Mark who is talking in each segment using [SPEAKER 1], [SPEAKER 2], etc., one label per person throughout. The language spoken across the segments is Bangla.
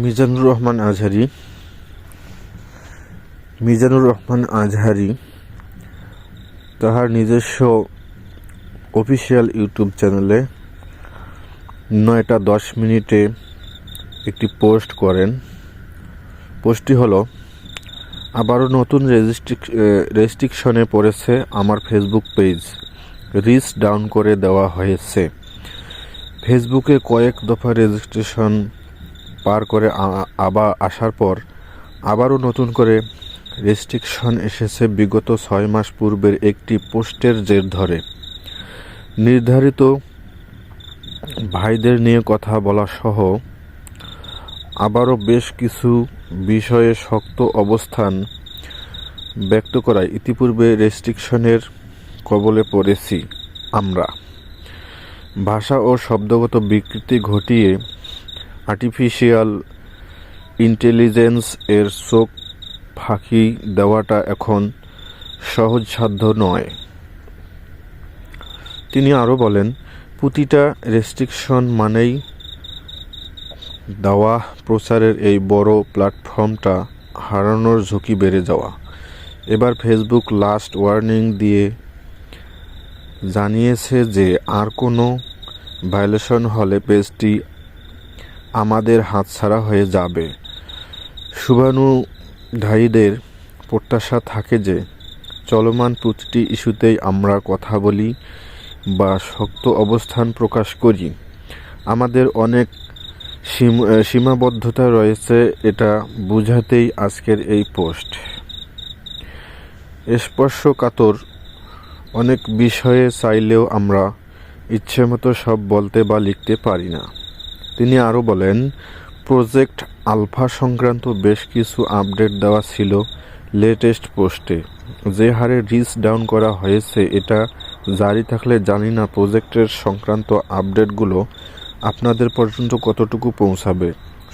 [SPEAKER 1] মিজানুর রহমান আজহারি। মিজানুর রহমান আজহারি তাহার নিজস্ব অফিসিয়াল ইউটিউব চ্যানেলে নয়টা দশ মিনিটে একটি পোস্ট করেন। পোস্টটি হলো, আবারও নতুন রেজিস্ট্রিক রেস্ট্রিকশনে পড়েছে আমার ফেসবুক পেজ, রিচ ডাউন করে দেওয়া হয়েছে। ফেসবুকে কয়েক দফা রেজিস্ট্রেশন পার করে আবার আসার পর আবারও নতুন করে রেস্ট্রিকশন এসেছে বিগত ছয় মাস পূর্বের একটি পোস্টের জের ধরে। নির্ধারিত ভাইদের নিয়ে কথা বলা সহ আবারও বেশ কিছু বিষয়ে শক্ত অবস্থান ব্যক্ত করায় ইতিপূর্বে রেস্ট্রিকশনের কবলে পড়েছি আমরা। ভাষা ও শব্দগত বিকৃতি ঘটিয়ে আর্টিফিশিয়াল ইন্টেলিজেন্স এর চোখ ফাঁকি দেওয়াটা এখন সহজসাধ্য নয়। তিনি আরও বলেন, প্রতিটা রেস্ট্রিকশন মানেই দাওয়া, প্রচারের এই বড় প্ল্যাটফর্মটা হারানোর ঝুঁকি বেড়ে যাওয়া। এবার ফেসবুক লাস্ট ওয়ার্নিং দিয়ে জানিয়েছে যে আর কোনো ভায়োলেশন হলে পেজটি আমাদের হাতছাড়া হয়ে যাবে। শুভানুধায়ীদের প্রত্যাশা থাকে যে, চলমান প্রতিটি ইস্যুতেই আমরা কথা বলি বা শক্ত অবস্থান প্রকাশ করি। আমাদের অনেক সীম- সীমাবদ্ধতা রয়েছে, এটা বুঝাতেই আজকের এই পোস্ট। স্পর্শকাতর অনেক বিষয়ে চাইলেও আমরা ইচ্ছেমতো সব বলতে বা লিখতে পারি না। তিনি আরও বলেন প্রজেক্ট আলফা সংক্রান্ত বেশ কিছু আপডেট দেওয়া ছিল লেটেস্ট পোস্টে যে হারে রিচ ডাউন করা হয়েছে, এটা জারি থাকলে জানি না প্রজেক্টের সংক্রান্ত আপডেটগুলো আপনাদের পর্যন্ত কতটুকু পৌঁছাবে।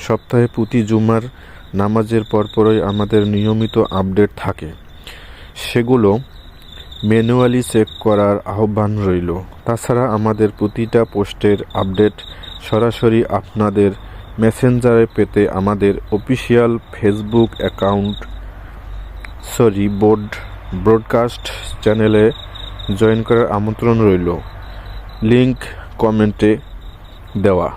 [SPEAKER 1] সপ্তাহে প্রতি জুমার নামাজের পরপরই আমাদের নিয়মিত আপডেট থাকে। সেগুলো ম্যানুয়ালি চেক করার আহ্বান রইল। তাছাড়া আমাদের প্রতিটা পোস্টের আপডেট সরাসরি আপনাদের মেসেঞ্জারে পেতে আমাদের official Facebook account, sorry, board, broadcast চ্যানেলে জয়েন করার আমন্ত্রণ রইল। লিংক কমেন্টে দেওয়া।